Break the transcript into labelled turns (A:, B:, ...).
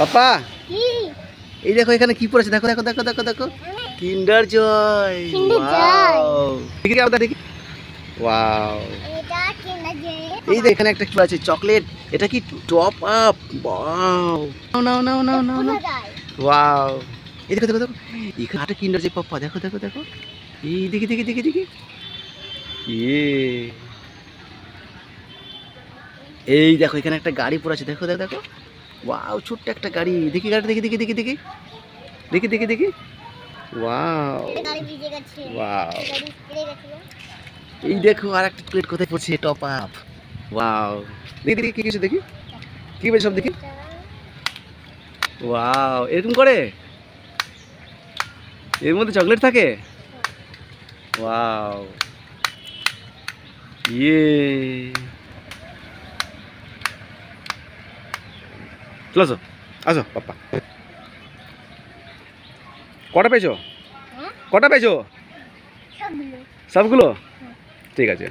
A: পাপা? এই দেখো এখানে কি পড়েছে? দেখো দেখো দেখো দেখো দেখো। কিন্ডার জয়। দেখি দেখি। আবার দেখি ওয়াও এই যে এখানে একটা কি আছে চকলেট। এটা কি টপ আপ ওয়াও নাও নাও নাও নাও নাও ওয়াও এই দেখো দেখো দেখো। এখানে একটা কিন্ডার জয় পাপ্পা দেখো দেখো দেখো। এই দেখি দেখি দেখি দেখি। ইয়ে এই দেখো এখানে একটা গাড়ি পড়ে আছে দেখো দেখো দেখো। ওয়াও ছোট্ট একটা গাড়ি। দেখি গাড়ি দেখি দেখি দেখি দেখি। দেখি দেখি দেখি। ওয়াও ওয়াও এই দেখো আর একটা প্লেট কোথায় পড়ছে টপ আপ ওয়াও দেখি দেখি কি কিছু দেখি। কি বলছে সব দেখি? ওয়াও এরকম করে? এর মধ্যে চকলেট থাকে? ওয়াও ইয়ে চলো আসো। আসো পাপ্পা। কটা পেয়েছ? কটা পেয়েছ? সবগুলো। ঠিক আছে।